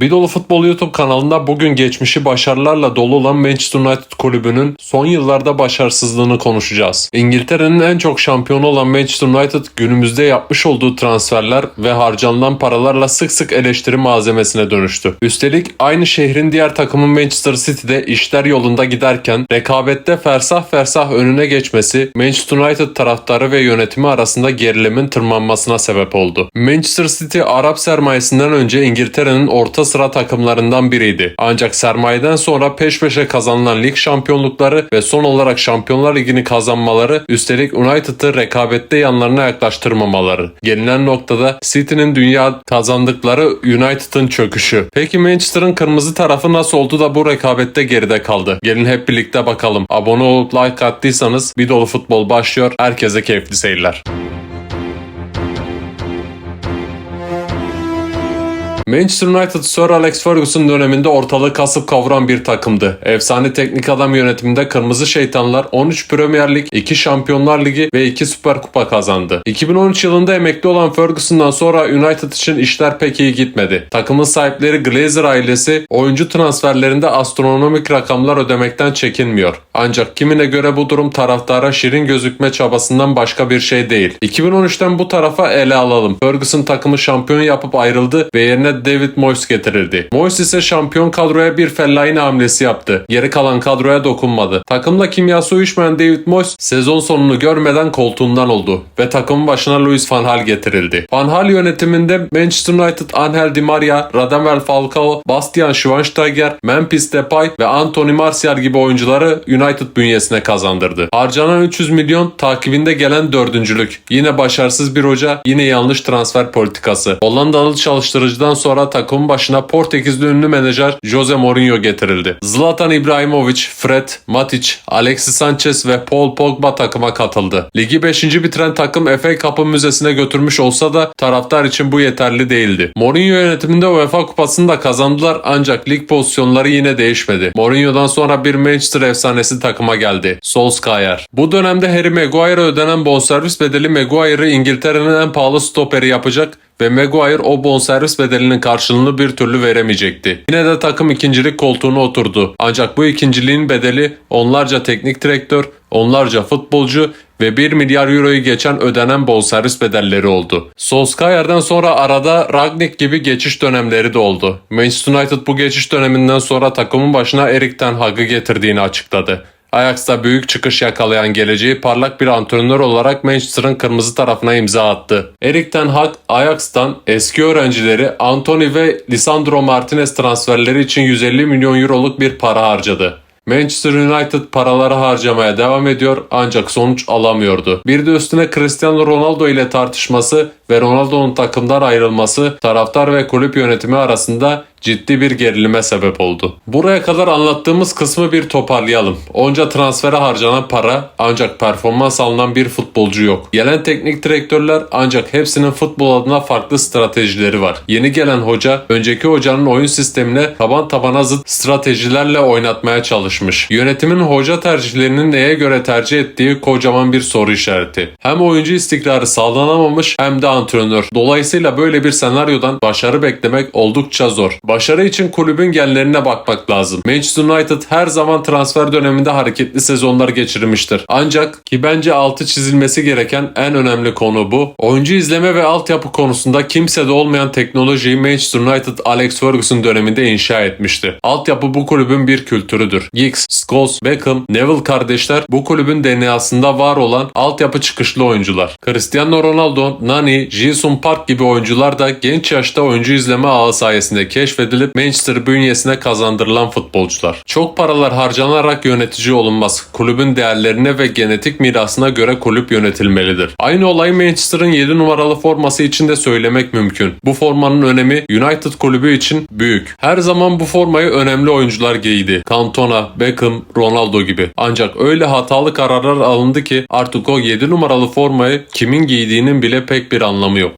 Bir Dolu Futbol YouTube kanalında bugün geçmişi başarılarla dolu olan Manchester United kulübünün son yıllarda başarısızlığını konuşacağız. İngiltere'nin en çok şampiyonu olan Manchester United günümüzde yapmış olduğu transferler ve harcanılan paralarla sık sık eleştiri malzemesine dönüştü. Üstelik aynı şehrin diğer takımı Manchester City'de işler yolunda giderken rekabette fersah fersah önüne geçmesi Manchester United taraftarı ve yönetimi arasında gerilimin tırmanmasına sebep oldu. Manchester City Arap sermayesinden önce İngiltere'nin orta sıra takımlarından biriydi. Ancak sermayeden sonra peş peşe kazanılan lig şampiyonlukları ve son olarak Şampiyonlar Ligi'ni kazanmaları üstelik United'ı rekabette yanlarına yaklaştırmamaları. Gelinen noktada City'nin dünya kazandıkları United'ın çöküşü. Peki Manchester'ın kırmızı tarafı nasıl oldu da bu rekabette geride kaldı? Gelin hep birlikte bakalım. Abone olup like attıysanız bir dolu futbol başlıyor. Herkese keyifli seyirler. Manchester United Sir Alex Ferguson döneminde ortalığı kasıp kavuran bir takımdı. Efsane teknik adam yönetiminde Kırmızı Şeytanlar 13 Premier Lig, 2 Şampiyonlar Ligi ve 2 Süper Kupa kazandı. 2013 yılında emekli olan Ferguson'dan sonra United için işler pek iyi gitmedi. Takımın sahipleri Glazer ailesi oyuncu transferlerinde astronomik rakamlar ödemekten çekinmiyor. Ancak kimine göre bu durum taraftara şirin gözükme çabasından başka bir şey değil. 2013'ten bu tarafa ele alalım. Ferguson takımı şampiyon yapıp ayrıldı ve yerine David Moyes getirildi. Moyes ise şampiyon kadroya bir fellahin hamlesi yaptı. Geri kalan kadroya dokunmadı. Takımla kimyası uyuşmayan David Moyes sezon sonunu görmeden koltuğundan oldu ve takımın başına Luis Van Gaal getirildi. Van Gaal yönetiminde Manchester United Angel Di Maria, Radamel Falcao, Bastian Schweinsteiger, Memphis Depay ve Anthony Martial gibi oyuncuları United bünyesine kazandırdı. Harcanan 300 milyon takibinde gelen dördüncülük. Yine başarısız bir hoca, yine yanlış transfer politikası. Hollandalı çalıştırıcıdan sonra takımın başına Portekizli ünlü menajer Jose Mourinho getirildi. Zlatan Ibrahimovic, Fred, Matic, Alexis Sanchez ve Paul Pogba takıma katıldı. Ligi 5. bitiren takım FA Cup'ın müzesine götürmüş olsa da taraftar için bu yeterli değildi. Mourinho yönetiminde UEFA kupasını da kazandılar ancak lig pozisyonları yine değişmedi. Mourinho'dan sonra bir Manchester efsanesi takıma geldi. Solskjaer. Bu dönemde Harry Maguire'a ödenen bonservis bedeli Maguire'ı İngiltere'nin en pahalı stoperi yapacak ve Maguire o bonservis bedelinin karşılığını bir türlü veremeyecekti. Yine de takım ikincilik koltuğuna oturdu. Ancak bu ikinciliğin bedeli onlarca teknik direktör, onlarca futbolcu ve 1 milyar euroyu geçen ödenen bonservis bedelleri oldu. Solskjaer'den sonra arada Ragnik gibi geçiş dönemleri de oldu. Manchester United bu geçiş döneminden sonra takımın başına Erik Ten Hag'ı getirdiğini açıkladı. Ajax'ta büyük çıkış yakalayan geleceği parlak bir antrenör olarak Manchester'ın kırmızı tarafına imza attı. Erik Ten Hag, Ajax'tan eski öğrencileri Anthony ve Lisandro Martinez transferleri için 150 milyon euroluk bir para harcadı. Manchester United paraları harcamaya devam ediyor ancak sonuç alamıyordu. Bir de üstüne Cristiano Ronaldo ile tartışması ve Ronaldo'nun takımdan ayrılması taraftar ve kulüp yönetimi arasında ciddi bir gerilime sebep oldu. Buraya kadar anlattığımız kısmı bir toparlayalım. Onca transfere harcanan para ancak performans alınan bir futbolcu yok. Gelen teknik direktörler ancak hepsinin futbol adına farklı stratejileri var. Yeni gelen hoca önceki hocanın oyun sistemine taban tabana zıt stratejilerle oynatmaya çalışmış. Yönetimin hoca tercihlerini neye göre tercih ettiği kocaman bir soru işareti. Hem oyuncu istikrarı sağlanamamış hem de antrenör. Dolayısıyla böyle bir senaryodan başarı beklemek oldukça zor. Başarı için kulübün genlerine bakmak lazım. Manchester United her zaman transfer döneminde hareketli sezonlar geçirmiştir. Ancak ki bence altı çizilmesi gereken en önemli konu bu. Oyuncu izleme ve altyapı konusunda kimsede olmayan teknolojiyi Manchester United Alex Ferguson döneminde inşa etmişti. Altyapı bu kulübün bir kültürüdür. Giggs, Scholes, Beckham, Neville kardeşler bu kulübün DNA'sında var olan altyapı çıkışlı oyuncular. Cristiano Ronaldo, Nani, Jisung Park gibi oyuncular da genç yaşta oyuncu izleme ağı sayesinde keşfedilip Manchester bünyesine kazandırılan futbolcular. Çok paralar harcanarak yönetici olunmaz. Kulübün değerlerine ve genetik mirasına göre kulüp yönetilmelidir. Aynı olayı Manchester'ın 7 numaralı forması için de söylemek mümkün. Bu formanın önemi United kulübü için büyük. Her zaman bu formayı önemli oyuncular giydi. Cantona, Beckham, Ronaldo gibi. Ancak öyle hatalı kararlar alındı ki artık o 7 numaralı formayı kimin giydiğinin bile pek bir anlamı yok.